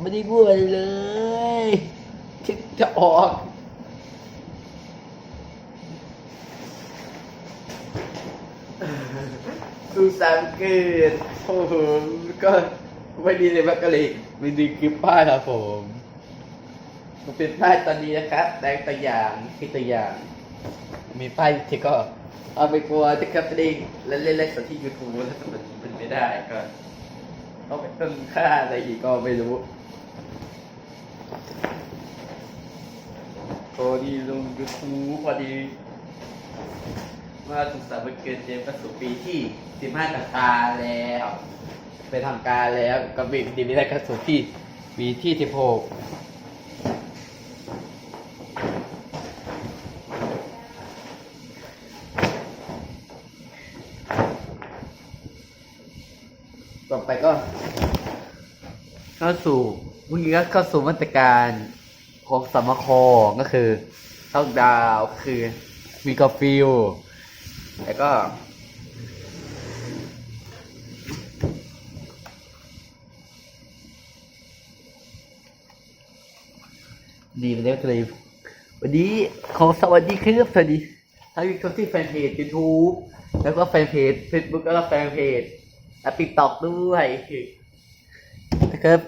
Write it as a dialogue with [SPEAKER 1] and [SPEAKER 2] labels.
[SPEAKER 1] ไม่ได้พูดอะไรเลยคิดจะออกดูสังเกตโอ้โหก็ไม่ดีเลยมากก็เลยไม่ดีคลิปป้ายครับผมมันเป็นป้ายตอนนี้นะครับแต่ตัวอย่างคือตัวอย่าง มีป้ายที่ก็เอาไปกลัวจะครับได้เล่นเล่นๆสดที่ยูทูบแล้วมันเป็นไม่ได้ก็ต้องไปต้นค่าอะไรอีกก็ไม่รู้ พอดีลงยูทูบพอดีว่าสุขสันต์วันเกิดเจมส์ประสบปีที่ 15ทางกาแล้วเป็นทางการแล้วก็บินดีนี้ได้เข้าสู่ที่ปีที่ 16 ต่อไปก็เข้าสู่ เมื่อกี้ก็เข้าสู่มาตรการของสมคก็คือเข้าดาวน์คือมีกาฟิลแล้วก็ดีไปแล้วเลยวันนี้ขอสวัสดีครับสวัสดีทั้งคนที่แฟนเพจ YouTube แล้วก็แฟนเพจ Facebook แล้วก็แฟนเพจและติ๊กต็อกด้วยนะครับ